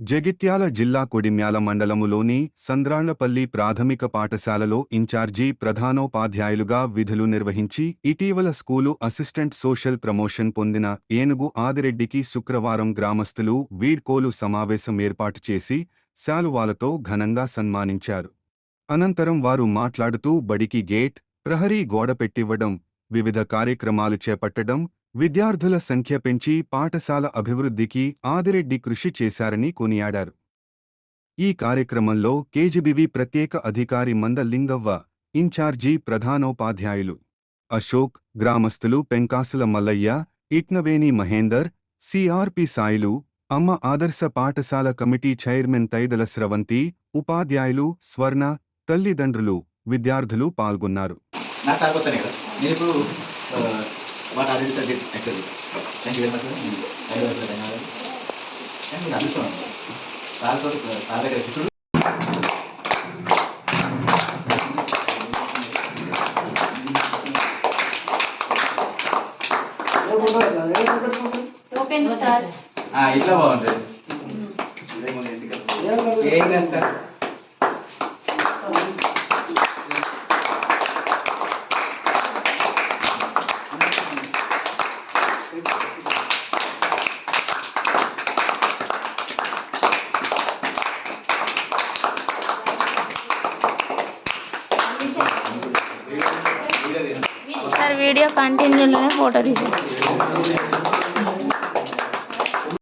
జగిత్యాల జిల్లా కొడిమ్యాల మండలములోని సంద్రాళ్ళపల్లి ప్రాథమిక పాఠశాలలో ఇన్ఛార్జి ప్రధానోపాధ్యాయులుగా విధులు నిర్వహించి ఇటీవల స్కూలు అసిస్టెంట్ సోషల్ ప్రమోషన్ పొందిన ఏనుగు ఆదిరెడ్డికి శుక్రవారం గ్రామస్తులు వీడ్కోలు సమావేశం ఏర్పాటు చేసి శాలువాలతో ఘనంగా సన్మానించారు. అనంతరం వారు మాట్లాడుతూ బడికి గేట్ ప్రహరీ గోడ పెట్టివ్వడం వివిధ కార్యక్రమాలు చేపట్టడం విద్యార్థుల సంఖ్య పెంచి పాఠశాల అభివృద్ధికి ఆదిరెడ్డి కృషి చేశారని కొనియాడారు. ఈ కార్యక్రమంలో కేజీబీవీ ప్రత్యేక అధికారి మందలింగవ్వ ఇన్ఛార్జీ ప్రధానోపాధ్యాయులు అశోక్ గ్రామస్తులు పెంకాసుల మల్లయ్య ఇట్నవేని మహేందర్ సిఆర్పి సాయిలు అమ్మ ఆదర్శ పాఠశాల కమిటీ చైర్మన్ తైదల స్రవంతి ఉపాధ్యాయులు స్వర్ణ తల్లిదండ్రులు విద్యార్థులు పాల్గొన్నారు. Actually thank you very much thank you very much ధన్యవాదాలు అదృష్టం సార్తో సార్ దగ్గర శిష్యుడు ఆ, ఇట్లా బాగుంటుంది ఏం లేదు సార్ సార్ వీడియో కంటిన్యూలోనే ఫోటో తీసేస్తాను.